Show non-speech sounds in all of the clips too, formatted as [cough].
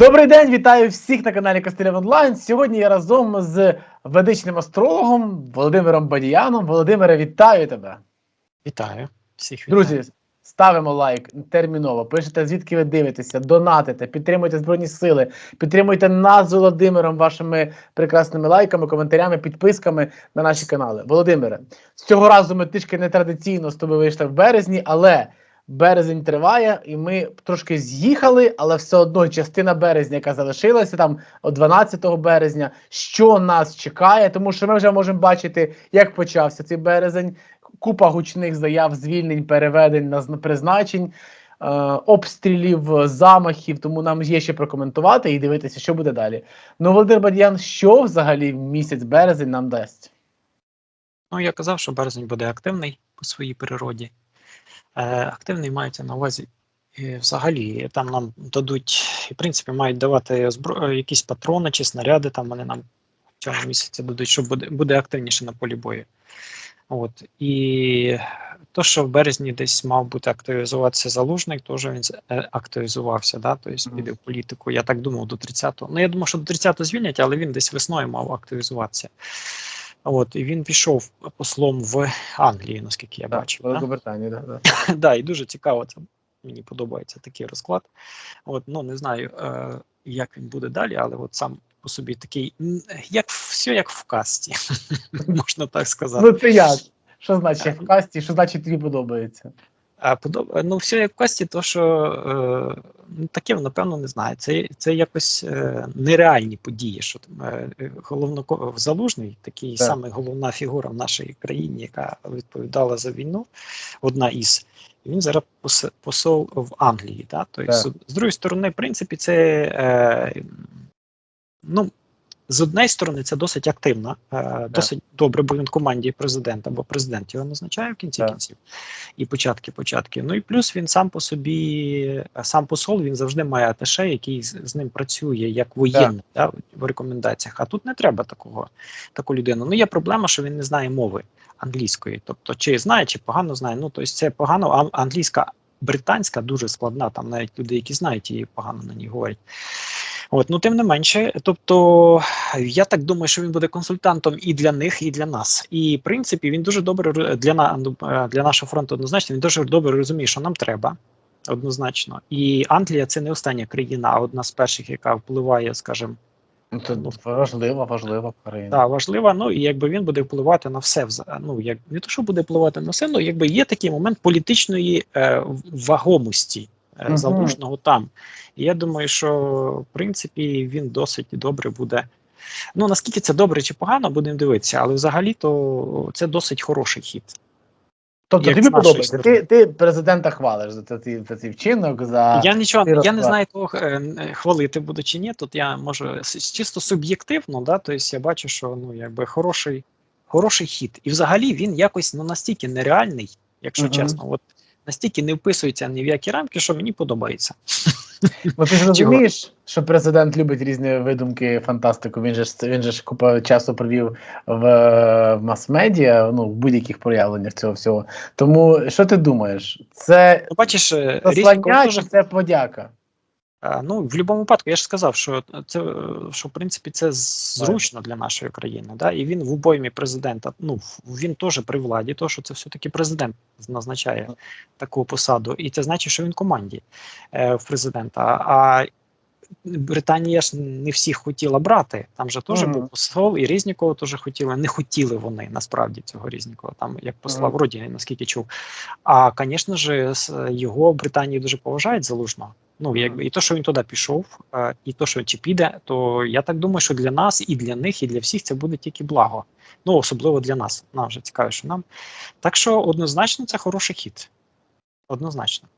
Добрий день, вітаю всіх на каналі Костелів Онлайн. Сьогодні я разом з ведичним астрологом Володимиром Бадіяном. Володимире, вітаю тебе. Вітаю всіх вітаю. Друзі, ставимо лайк терміново. Пишете, звідки ви дивитеся, донатите, підтримуйте Збройні Сили, підтримуйте нас з Володимиром вашими прекрасними лайками, коментарями, підписками на наші канали. Володимире, цього разу ми трішки нетрадиційно з тобою вийшли в березні, але. Березень триває, і ми трошки з'їхали, але все одно частина березня, яка залишилася там 12 березня, що нас чекає, тому що ми вже можемо бачити, як почався цей березень. Купа гучних заяв, звільнень, переведень на призначень, е, обстрілів, замахів. Тому нам є ще прокоментувати і дивитися, що буде далі. Ну, Володимир Бадьян, що взагалі місяць березень нам дасть? Ну, я казав, що березень буде активний по своїй природі. Е, активний мається на увазі е, взагалі. Там нам дадуть, і, в принципі, мають давати збро... е, якісь патрони чи снаряди, там вони нам в цьому місяці дадуть, що буде, буде активніше на полі бою. От. І то, що в березні десь мав бути активізуватися залужний, теж він е, активізувався, да? тобто піде в політику. Я так думав до 30-го. Ну, я думав, що до 30-го звільнять, але він десь весною мав активізуватися. От, і він пішов послом в Англії, наскільки я бачив. Да? Великобританії, да, да. [laughs] да, і дуже цікаво це. Мені подобається такий розклад. От, ну не знаю, е, як він буде далі, але от сам по собі такий, як все як в касті, [laughs] можна так сказати. Ну це як? Що значить в касті? Що значить тобі подобається? А подоб... ну, все як в касті, то що е, ну, таке, напевно, не знаю. Це, це якось е, нереальні події. Що е, е, головно залужний, такий Так. самий головна фігура в нашій країні, яка відповідала за війну, одна із. І він зараз посол в Англії. Да? Тобто, Так. з, з другої сторони, в принципі, це е, ну, з однієї сторони, це досить активно, е, досить добре, бо він команді президента, бо президент його назначає в кінці кінців і початки, початки. Ну і плюс він сам по собі, е, сам посол, він завжди має аташе, який з, з ним працює як воєнний да, в рекомендаціях. А тут не треба такого, таку людину. Ну є проблема, що він не знає мови англійської. Тобто, чи знає, чи погано знає. Ну тобто це погано, а англійська. Британська дуже складна, там навіть люди, які знають її, погано на ній говорять. От, ну тим не менше, тобто я так думаю, що він буде консультантом і для них, і для нас. І в принципі він дуже добре для на ну, е, для нашого фронту однозначно. Він дуже добре розуміє, що нам треба. Однозначно, і Англія це не остання країна, а одна з перших, яка впливає, скажімо, Ну, важлива, важлива країна. та важлива. Ну і якби він буде впливати на все ну як не то, що буде впливати на все, ну якби є такий момент політичної е, вагомості Мгм. залужного там. І я думаю, що в принципі він досить добре буде. Ну наскільки це добре чи погано, будемо дивитися, але взагалі то це досить хороший хід. Тобто як тобі подобається. Ти, ти президента хвалиш за цей, за цей вчинок, за я нічого я не знаю того е, е, хвалити буду чи ні. Тут я можу чисто суб'єктивно, да, тобто я бачу, що ну якби хороший, хороший хід. І взагалі він якось ну настільки нереальний, якщо Мгм. чесно, от настільки не вписується ні в які рамки, що мені подобається. [laughs] Ну ти ж розумієш, що президент любить різні видумки, фантастику. Він же ж він же ж купа часу провів в, в мас-медіа, ну в будь-яких проявленнях цього всього. Тому що ти думаєш? Це Ну, бачиш, е, послання чи це подяка? А, Ну, в будь-якому випадку, я ж сказав, що це е, що в принципі це зручно для нашої країни. Да? І він в обоймі президента. Ну він теж при владі, то що це все-таки президент назначає таку посаду, і це значить, що він в команді е, в президента. А Британія ж не всіх хотіла брати. Там же теж Мгм. був посол, і Різнікова теж хотіли. Не хотіли вони насправді цього Різнікова, там як посла Мгм. вроді, наскільки чув. А, звісно ж, його в Британії дуже поважають залужного. Ну, якби і то, що він туди пішов, е, і то, що чи піде, то я так думаю, що для нас, і для них, і для всіх це буде тільки благо. Ну, особливо для нас. Нам вже цікаво, що нам. Так що однозначно це хороший хід. Однозначно.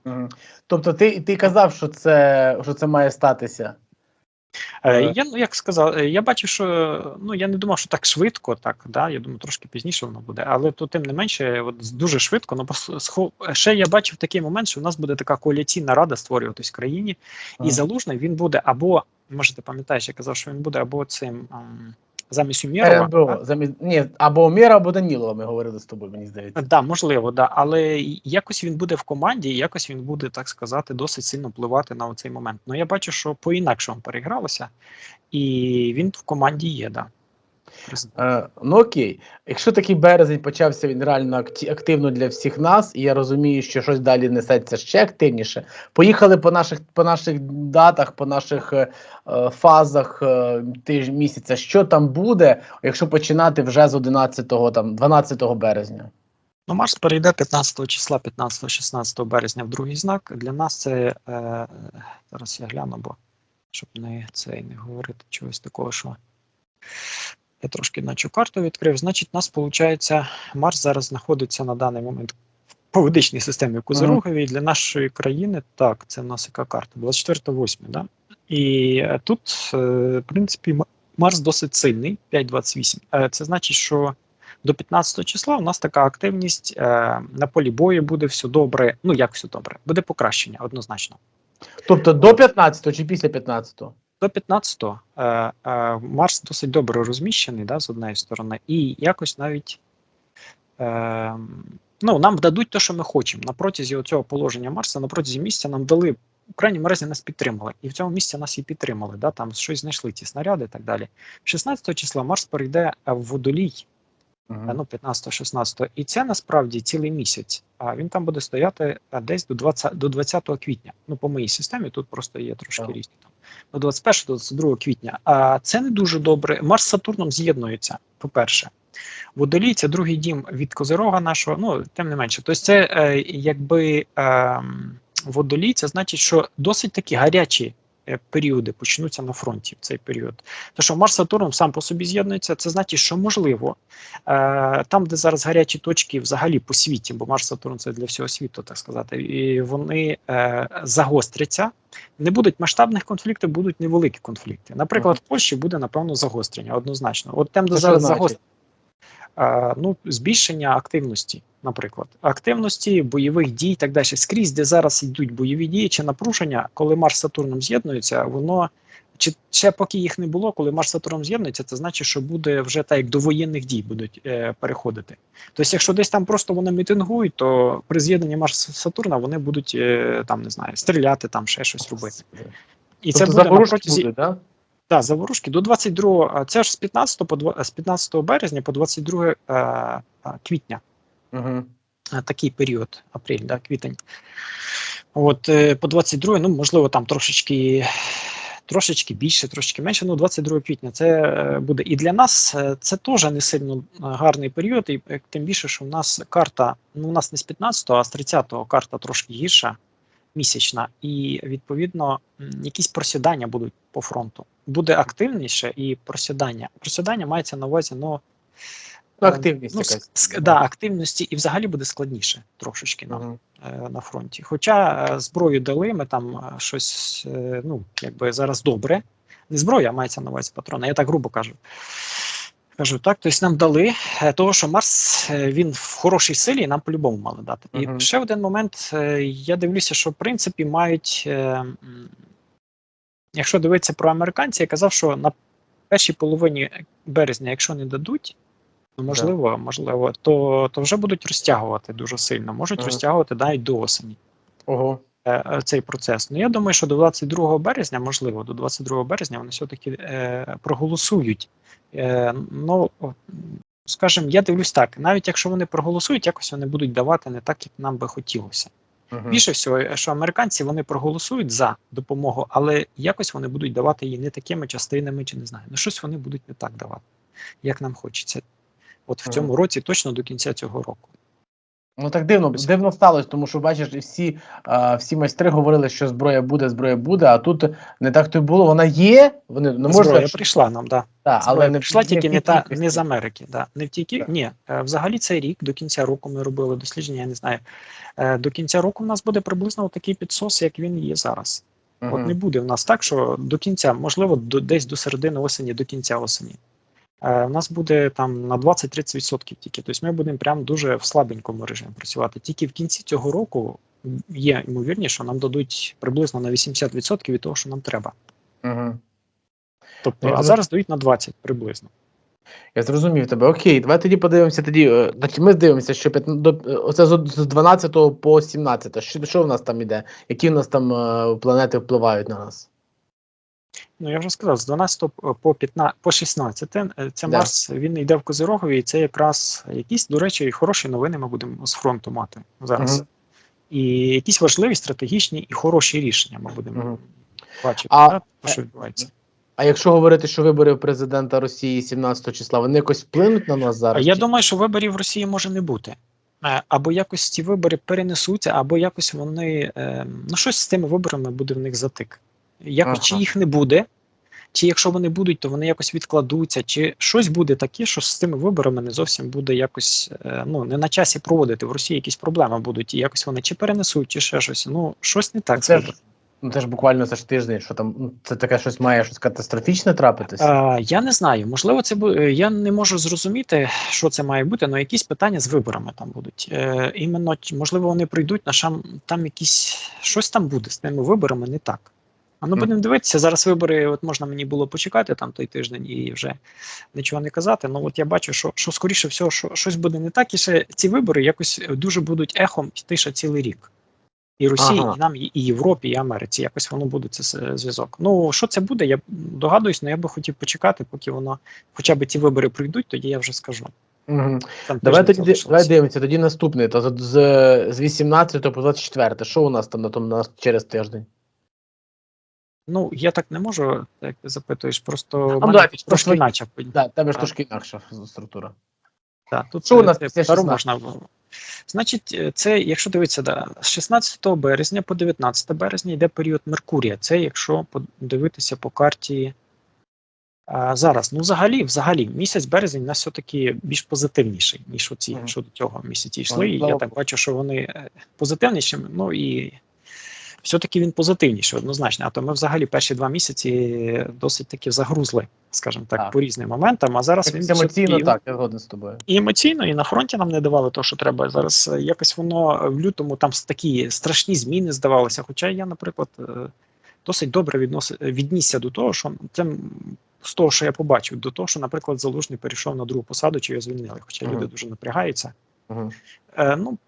Тобто, ти, ти казав, що це, що це має статися. Е, Е. Я ну як сказав, е, я бачив, що ну я не думав, що так швидко, так да. Я думаю, трошки пізніше воно буде, але то тим не менше, от дуже швидко. Ну ще я бачив такий момент, що в нас буде така коаліційна рада створюватись в країні, і залужний він буде або може ти пам'ятаєш, я казав, що він буде або цим ем, замість Умєрова. РНБО, замість, ні, або Омєра, або Данілова, ми говорили з тобою, мені здається. Да, можливо, да. Але якось він буде в команді, і якось він буде, так сказати, досить сильно впливати на цей момент. Ну я бачу, що по-інакшому перегралося, і він в команді є, да. Е, ну окей, якщо такий березень почався він реально активно для всіх нас, і я розумію, що щось далі несеться ще активніше. Поїхали по наших по наших датах, по наших е, е, фазах е, тиж місяця. Що там буде, якщо починати вже з 11-го, там 12 березня? Ну, Марс перейде 15 числа, 15-16 березня в другий знак. Для нас це е, зараз я гляну, бо щоб не цей не говорити чогось такого, що я трошки наче карту відкрив. Значить, у нас виходить, Марс зараз знаходиться на даний момент в поведичній системі Козироговій для нашої країни. Так, це в нас яка карта? 24-8, да? І е, тут, е, в принципі, Марс досить сильний, 5,28. Е, Це значить, що до 15 числа у нас така активність на полі бою буде все добре. Ну як все добре, буде покращення однозначно. Тобто до 15-го чи після 15-го? До 15-го е, е, Марс досить добре розміщений, да, з однієї сторони, і якось навіть е, ну, нам дадуть те, що ми хочемо. На протязі цього положення Марса, на протязі місця нам дали, в крайньому разі нас підтримали. І в цьому місці нас і підтримали. Да, там щось знайшли ті снаряди і так далі. 16 числа Марс перейде в водолій Мгм. ну, 15-16, і це насправді цілий місяць. А він там буде стояти десь до 20, до 20 квітня. Ну, по моїй системі тут просто є трошки Так. різні там. До 21 до 22 квітня. А це не дуже добре. Марс з Сатурном з'єднується, по-перше. Водолій це другий дім від Козирога нашого, ну, тим не менше. Тобто, це е, якби е, водолій, це значить, що досить такі гарячі е, періоди почнуться на фронті в цей період. Тому що Марс з Сатурном сам по собі з'єднується, це значить, що можливо Е, там, де зараз гарячі точки взагалі по світі, бо Марс Сатурн це для всього світу, так сказати, і вони е, загостряться. Не будуть масштабних конфліктів, будуть невеликі конфлікти. Наприклад, в Польщі буде напевно загострення, однозначно. От там, де Це зараз загострення, е, ну, збільшення активності, наприклад, активності, бойових дій і так далі. Скрізь, де зараз йдуть бойові дії чи напруження, коли Марс з Сатурном з'єднується, воно чи ще поки їх не було, коли Марс з Сатурном з'єднується, це значить, що буде вже так, як до воєнних дій будуть е, переходити. Тобто, якщо десь там просто вони мітингують, то при з'єднанні Марс Сатурна вони будуть е, там не знаю, стріляти, там ще щось робити. І це Тобто буде на протязі будуть, да? Да, заворушки до 22, а це ж з 15 по з 15 березня по 22 е, е, квітня. Угу. Такий період, апрель, да, квітень. От е, по 22, ну можливо, там трошечки. Трошечки більше, трошечки менше. Ну, 22 квітня це буде. І для нас це теж не сильно гарний період, і тим більше, що в нас карта, ну у нас не з 15-го, а з 30-го карта трошки гірша, місячна, і відповідно якісь просідання будуть по фронту. Буде активніше і просідання. Просідання мається на увазі, ну, Ну, е, активність ну, якась. ск- да, активності, і взагалі буде складніше трошечки нам Мгм. е, на фронті. Хоча е, зброю дали, ми там щось, ну, якби зараз добре. Не зброя, а мається на увазі патрони, я так грубо кажу. Кажу так, тобто нам дали е, того, що Марс е, він в хорошій силі, і нам по-любому мали дати. Мгм. І ще один момент, е, я дивлюся, що в принципі мають, якщо дивитися про американців, я казав, що на першій половині березня, якщо не дадуть, ну, можливо, можливо, то, то вже будуть розтягувати дуже сильно, можуть Ага. розтягувати навіть до осені Ого. е, е, цей процес. Ну я думаю, що до 22 березня, можливо, до 22 березня вони все-таки е, проголосують. Е, ну, скажімо, я дивлюсь так, навіть якщо вони проголосують, якось вони будуть давати не так, як нам би хотілося. Мгм. Більше всього, що американці вони проголосують за допомогу, але якось вони будуть давати її не такими частинами, чи не знаю. Ну щось вони будуть не так давати, як нам хочеться. От в Ага. цьому році, точно до кінця цього року. Ну так дивно, дивно сталося, тому що бачиш, всі, а, всі майстри говорили, що зброя буде, зброя буде, а тут не так то й було. Вона є, вони не можна Зброя сказати, що- прийшла нам, да. та, Але але не прийшла тільки не та не з Америки. Да. Не в тій кі... Так. Ні, е, взагалі цей рік до кінця року ми робили дослідження. Я не знаю. Е, До кінця року в нас буде приблизно такий підсос, як він є зараз. Мгм. От не буде в нас так, що до кінця, можливо, до десь до середини осені, до кінця осені. Е, У нас буде там на 20-30% тільки. Тобто ми будемо прям дуже в слабенькому режимі працювати. Тільки в кінці цього року є ймовірність, що нам дадуть приблизно на 80% від того, що нам треба. Мгм. Тобто, Я а зараз дають на 20 приблизно. Я зрозумів тебе. Окей, давай тоді подивимося. Тоді е, ми дивимося, що е, оце з з 12 по 17. Що, що в нас там іде? Які в нас там планети впливають на нас? Ну, я вже сказав, з 12 по 15, по 16 е, це Да. Марс, він йде в Козирогові, і це якраз якісь, до речі, хороші новини ми будемо з фронту мати зараз. Мгм. І якісь важливі, стратегічні і хороші рішення ми будемо Мгм. бачити, А- да, що відбувається. А якщо говорити, що вибори президента Росії 17 числа, вони якось вплинуть на нас зараз? я чи- думаю, що виборів в Росії може не бути. Е, Або якось ці вибори перенесуться, або якось вони. е, Ну, щось з тими виборами буде в них затик. Якось чи їх не буде, чи якщо вони будуть, то вони якось відкладуться, чи щось буде таке, що з тими виборами не зовсім буде якось е, ну, не на часі проводити. В Росії якісь проблеми будуть, і якось вони чи перенесуть, чи ще щось. Ну, щось не так. Це ж, ну, це ж буквально це ж тиждень, що там ну, це таке щось має щось катастрофічне трапитися. А, я не знаю. Можливо, це бу- е, я не можу зрозуміти, що це має бути, але якісь питання з виборами там будуть. Е, іменно можливо, вони прийдуть на шам, там якісь щось там буде з тими виборами не так. А ну будемо дивитися. Зараз вибори, от можна мені було почекати там той тиждень і вже нічого не казати. Ну от я бачу, що, що скоріше всього, що щось буде не так, і ще ці вибори якось дуже будуть ехом йти ще цілий рік. І Росії, Ага. і нам, і Європі, і Америці. Якось воно буде це зв'язок. Ну що це буде? Я догадуюсь, але я би хотів почекати, поки воно, хоча б ці вибори пройдуть, тоді я вже скажу. Угу. Там Давай тоді давай дивимося. Тоді наступний. З, з, з 18 по 24. Що у нас там на тому на через тиждень? Ну я так не можу, як ти запитуєш, просто ну, в мене давай, трошки іначе. Да, тебе ж трошки інакша структура. Так, тут Що у е, нас після 16? можна. Значить, е, це, якщо дивитися, да, з 16 березня по 19 березня йде період Меркурія. Це якщо подивитися по карті а, зараз. Ну, взагалі, взагалі, місяць березень у нас все-таки більш позитивніший, ніж оці, Мгм. що до цього місяці йшли. Ну, І я так бачу, що вони е, позитивніші. Ну і все-таки він позитивніший, однозначно. А то ми взагалі перші два місяці досить таки загрузли, скажімо так, Так. по різним моментам. А зараз він емоційно все-таки- так, я згоден з тобою. і емоційно, і на фронті нам не давали того, що треба. Зараз е, якось воно в лютому там такі страшні зміни здавалося. Хоча я, наприклад, е, досить добре відноси, віднісся до того, що це з того, що я побачив, до того, що, наприклад, залужний перейшов на другу посаду, чи його звільнили. Хоча Мгм. люди дуже напрягаються. Угу. Е, ну,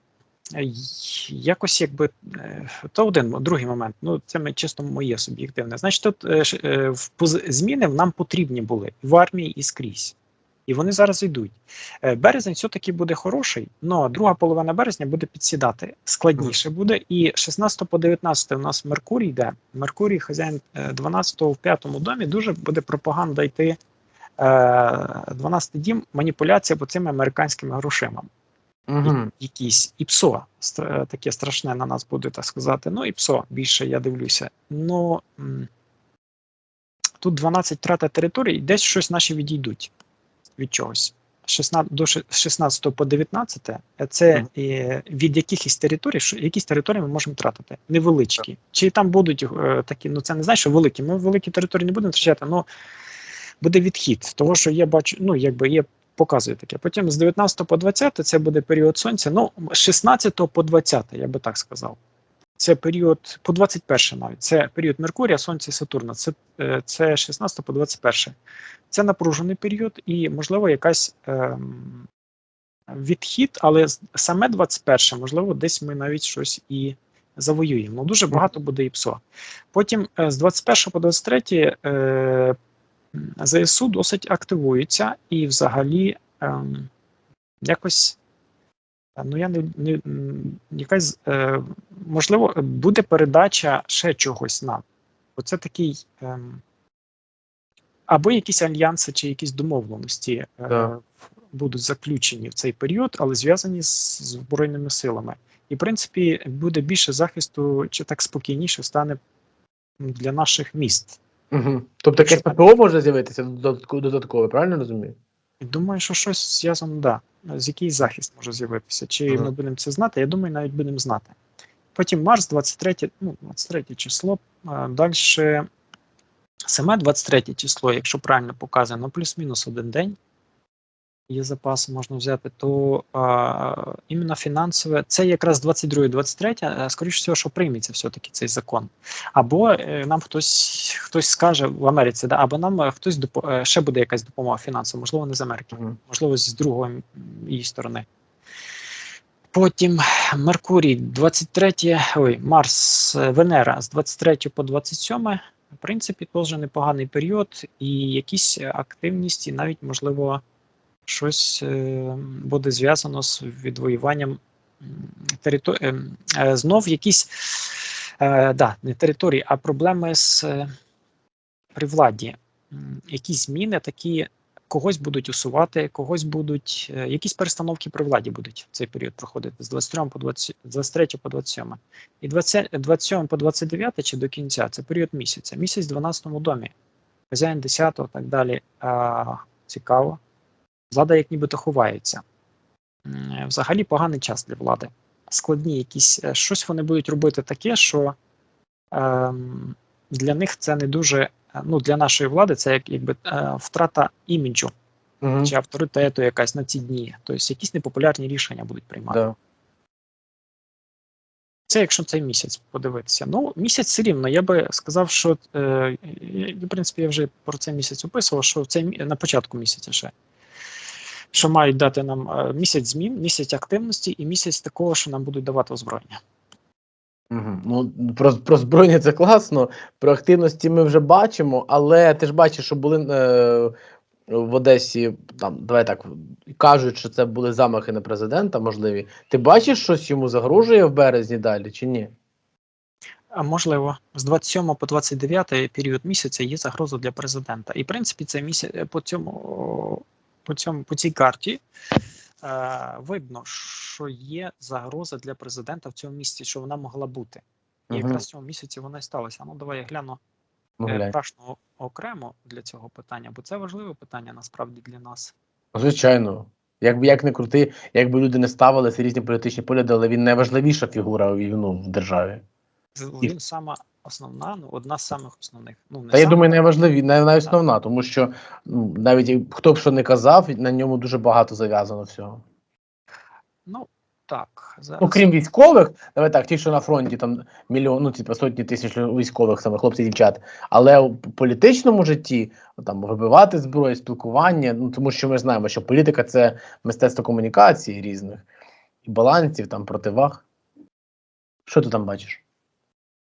якось якби е, то один другий момент. Ну це ми чисто моє суб'єктивне. Значить, тут е, е, зміни нам потрібні були в армії і скрізь. І вони зараз йдуть. Е, Березень все-таки буде хороший, але друга половина березня буде підсідати. Складніше буде. І 16 по 19 у нас Меркурій йде. Меркурій, хазяїн е, 12 в п'ятому домі, дуже буде пропаганда йти. е, 12 дім маніпуляція по цими американськими грошима Угу. якісь і ПСО таке страшне на нас буде, так сказати. Ну і ПСО більше я дивлюся. Ну тут 12 трата територій, десь щось наші відійдуть від чогось. 16, до 16 по 19 це Мгм. е, від якихось територій, що якісь території ми можемо тратити, невеличкі. Чи там будуть е, такі, ну це не значить, що великі. Ми великі території не будемо втрачати, але буде відхід. Того, що я бачу, ну якби є показує таке. Потім з 19 по 20 це буде період сонця. Ну, з 16 по 20, я би так сказав. Це період по 21 навіть. Це період Меркурія, Сонця і Сатурна. Це, е, це 16 по 21. Це напружений період і, можливо, якась ем, відхід, але саме 21, можливо, десь ми навіть щось і завоюємо. Ну, дуже багато буде і ПСО. Потім е, з 21 по 23 е, ЗСУ досить активується і взагалі ем, якось. е, Ну, я не, не якась е, можливо буде передача ще чогось нам. Оце такий ем, або якісь альянси чи якісь домовленості е, будуть заключені в цей період, але зв'язані з збройними силами. І в принципі буде більше захисту, чи так спокійніше стане для наших міст. Угу. Тобто якесь ППО може з'явитися додаткове, правильно розумію? Думаю, що щось зв'язано, да. З якийсь захист може з'явитися. Чи Ага. ми будемо це знати? Я думаю, навіть будемо знати. Потім Марс, 23, ну, 23 число. Далі саме 23 число, якщо правильно показано, плюс-мінус один день. Є запаси, можна взяти, то а, іменно фінансове, це якраз 22-23, скоріш всього, що прийметься все-таки цей закон. Або е, нам хтось хтось скаже в Америці, да, або нам е, хтось е, ще буде якась допомога фінансова, можливо, не з Америки, Мгм. можливо, з другої її сторони. Потім Меркурій, 23, ой, Марс, е, Венера з 23 по 27, в принципі, теж непоганий період, і якісь е, активність, і навіть, можливо, щось е, буде зв'язано з відвоюванням території. Знов якісь е, да, не території, а проблеми з е, при владі. Якісь зміни такі когось будуть усувати, когось будуть е, якісь перестановки при владі будуть в цей період проходити з 23 по 20, з 23 по 27. І 20, 27 по 29 чи до кінця це період місяця. Місяць в 12 домі. Хазяїн 10 так далі. А, цікаво. Влада як нібито ховається. Взагалі поганий час для влади. Складні якісь е, щось вони будуть робити таке, що ем, для них це не дуже. е, Ну, для нашої влади це як якби е, втрата іміджу Мгм. чи авторитету якась на ці дні. Тобто якісь непопулярні рішення будуть приймати. Да. Це якщо цей місяць подивитися. Ну, місяць все рівно. Я би сказав, що е, в принципі я вже про цей місяць описував, що цей на початку місяця ще. Що мають дати нам е, місяць змін, місяць активності і місяць такого, що нам будуть давати озброєння. Мгм. Ну, про, про збройні це класно. Про активності ми вже бачимо, але ти ж бачиш, що були е, в Одесі, там, давай так, кажуть, що це були замахи на президента, можливі. Ти бачиш, щось йому загрожує в березні далі, чи ні? А можливо, з 27 по 29 період місяця є загроза для президента. І в принципі, це місяць по цьому по цьому по цій карті е, видно, що є загроза для президента в цьому місяці, що вона могла бути. І якраз в цьому місяці вона і сталася. Ну давай я гляну Ну, е, прашну окремо для цього питання, бо це важливе питання насправді для нас. Звичайно. Якби як не крути, якби люди не ставилися різні політичні погляди, але він найважливіша фігура в- ну, в державі. З- І- Він сама основна, ну одна з самих основних. Ну не Та я думаю, найважливі, най, найосновна, тому що ну, навіть хто б що не казав, на ньому дуже багато зав'язано всього. ну так зараз. Окрім військових, давай так, ті, що на фронті там мільйон, ну типу сотні тисяч військових, саме хлопці дівчат. Але у політичному житті ну, там вибивати зброю, спілкування, ну тому що ми знаємо, що політика це мистецтво комунікації різних і балансів, там противаг. Що ти там бачиш?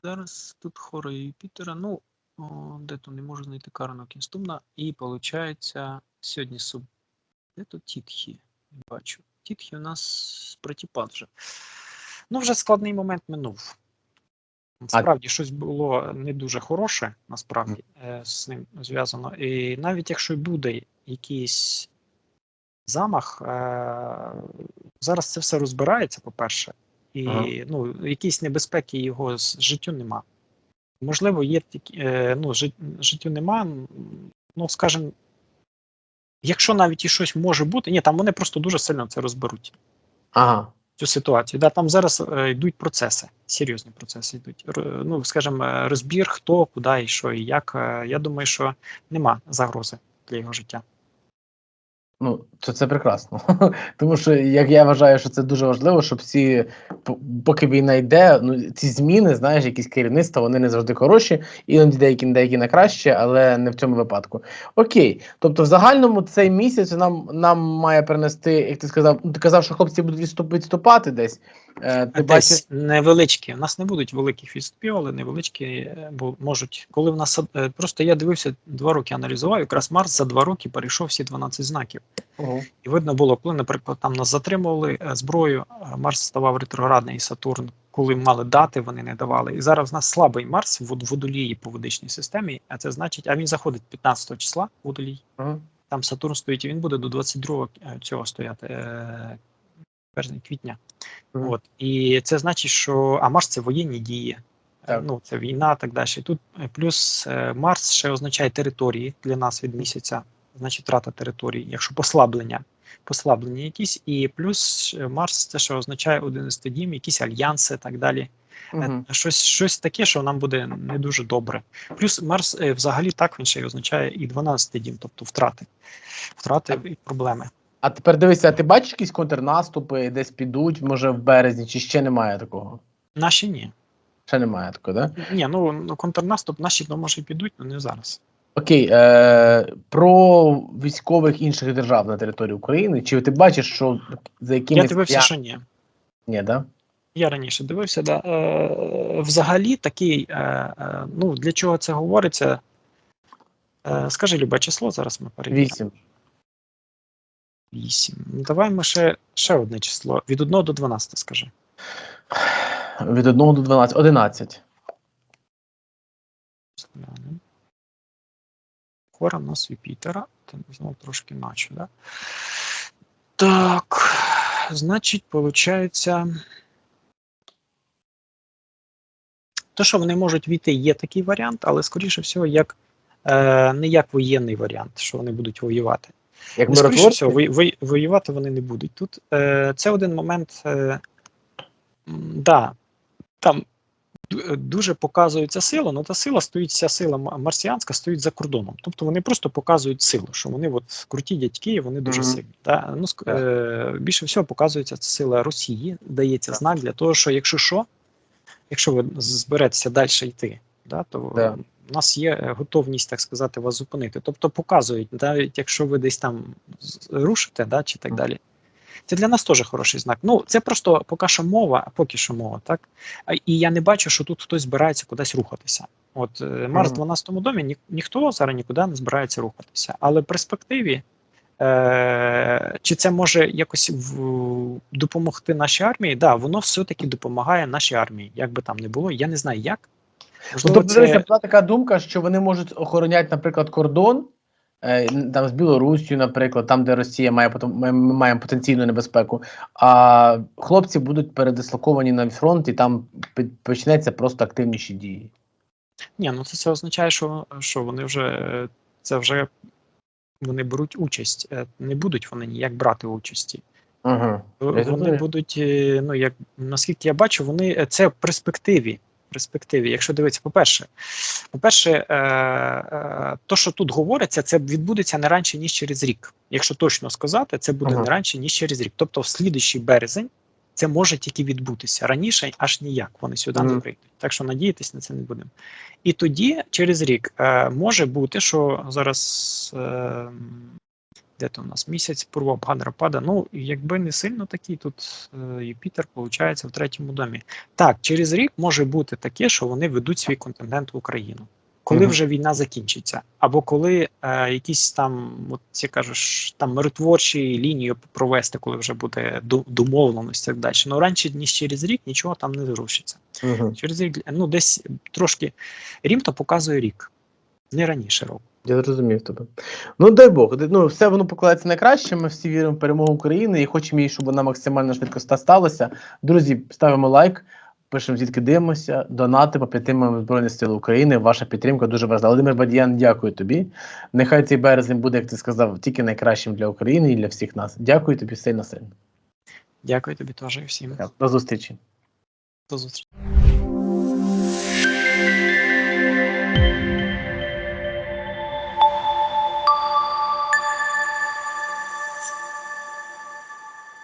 Зараз тут хора Юпітера. Ну, о, де то не можу знайти Карна Кінстумна. І виходить, сьогодні суб. Де тут Тітхі? Не бачу. Тітхі у нас протіпад вже. Ну, вже складний момент минув. Насправді, щось було не дуже хороше, насправді, е, з ним зв'язано. І навіть якщо буде якийсь замах, е, зараз це все розбирається, по-перше, і Ага. ну, якісь небезпеки його з життю нема. Можливо, є такі, е, ну, жит, життю нема, ну, скажімо, якщо навіть і щось може бути, ні, там вони просто дуже сильно це розберуть Ага. цю ситуацію. Да, там зараз е, йдуть процеси, серйозні процеси йдуть. Р- ну, скажімо, е, розбір, хто, куди і що, і як. Е, Я думаю, що нема загрози для його життя. Ну, то це прекрасно. [laughs] Тому що, як я вважаю, що це дуже важливо, щоб всі, поки війна йде, ну ці зміни, знаєш, якісь керівництва, вони не завжди хороші, іноді деякі деякі на краще, але не в цьому випадку. Окей. Тобто, в загальному цей місяць нам нам має принести, як ти сказав, ну ти казав, що хлопці будуть відступ, відступати десь. Е, ти бачиш, невеличкі. У нас не будуть великих відступів, але невеличкі е, бо можуть. Коли в нас е, просто я дивився два роки, аналізував, якраз Марс за два роки перейшов всі 12 знаків. Ого. І видно було, коли, наприклад, там нас затримували е, зброю, е, Марс ставав ретроградний і Сатурн, коли мали дати, вони не давали. І зараз в нас слабий Марс в водолії по водичній системі, а це значить, а він заходить 15 числа водолій. Ага. Там Сатурн стоїть, і він буде до 22 цього стояти е, квітня. Мгм. От. І це значить, що а Марс це воєнні дії. Е, Так. Ну, це війна, так далі. Тут е, плюс е, Марс ще означає території для нас від місяця, значить втрата території, якщо послаблення, послаблення якісь, і плюс е, Марс це що означає 11 дім, якісь альянси і так далі. Мгм. Щось, щось таке, що нам буде не дуже добре. Плюс Марс е, взагалі так він ще й означає і 12 дім, тобто втрати. Втрати і проблеми. А тепер дивися, а ти бачиш якісь контрнаступи, десь підуть, може в березні, чи ще немає такого? Наші ні. Ще немає такого, да? Ні, ну ну, контрнаступ наші ну, може підуть, але не зараз. Окей, е, про військових інших держав на території України. Чи ти бачиш, що за якимись Я дивився, я- що ні. Ні, да? Я раніше дивився, да. Е, взагалі такий, е, е, ну для чого це говориться? Е, скажи любе число, зараз ми перевіримо. Вісім. 8. Ну, давай ми ще, ще одне число. Від 1 до 12, скажи. Від 1 до 12. 11. Хора в нас Юпітера. Там знову трошки наче, да? Так. Значить, виходить. То, що вони можуть війти, є такий варіант, але, скоріше всього, як, е, не як воєнний варіант, що вони будуть воювати. Як Ну, скоріше всього, вої- вої- воювати вони не будуть. Тут е, це один момент. Е, да, там дуже показується сила, але та сила стоїть, вся сила марсіанська стоїть за кордоном. Тобто вони просто показують силу, що вони от круті дядьки, вони дуже Мгм. сильні. Да? Ну, ск- е, більше всього показується це сила Росії, дається Так. знак для того, що якщо що, якщо ви зберетеся далі йти, да, то Да. у нас є е, готовність, так сказати, вас зупинити. Тобто показують, навіть якщо ви десь там рушите, да, чи так Мгм. далі. Це для нас теж хороший знак. Ну, це просто поки що мова, поки що мова, так? І я не бачу, що тут хтось збирається кудись рухатися. От е, Марс в Мгм. 12 домі ні, ніхто зараз нікуди не збирається рухатися. Але в перспективі, е, чи це може якось в, допомогти нашій армії? Да, воно все-таки допомагає нашій армії. Як би там не було, я не знаю як. Можливо, тобто, це... дивися, була така думка, що вони можуть охороняти, наприклад, кордон там з Білоруссю, наприклад, там, де Росія має ми маємо потенційну небезпеку. А хлопці будуть передислоковані на фронт, і там почнеться просто активніші дії. Ні, ну це, це означає, що, що вони вже е, це вже вони беруть участь. Е, Не будуть вони ніяк брати участі. Угу. Е, Вони будуть, е, ну як наскільки я бачу, вони е, це в перспективі. Перспективі, якщо дивитися, по-перше, по-перше, е, е, то, що тут говориться, це відбудеться не раніше, ніж через рік. Якщо точно сказати, це буде Ага. не раніше, ніж через рік. Тобто, в слідуючий березень це може тільки відбутися. Раніше аж ніяк вони сюди не прийдуть. Так що надіятись на це не будемо. І тоді, через рік, е, може бути, що зараз. Е, де то у нас місяць пурва Бхадрапада. Ну, якби не сильно такий, тут е, Юпітер, виходить, в третьому домі. Так, через рік може бути таке, що вони ведуть свій контингент в Україну. Коли Мгм. вже війна закінчиться, або коли е, якісь там, от ці кажеш, там миротворчі лінії провести, коли вже буде ду- домовленість і так далі. Ну раніше ніж через рік нічого там не зрушиться. Угу. Через рік, ну десь трошки рім то показує рік, не раніше року. Я зрозумів тебе. Ну дай Бог, ну все воно покладається найкраще. Ми всі віримо в перемогу України і хочемо її, щоб вона максимально швидко сталася. Друзі, ставимо лайк, пишемо звідки дивимося, донатимо, підтримуємо Збройні Сили України. Ваша підтримка дуже важлива. Володимир Бадіян, дякую тобі. Нехай цей березень буде, як ти сказав, тільки найкращим для України і для всіх нас. Дякую тобі сильно сильно. Дякую тобі теж і всім. До зустрічі. До зустрічі.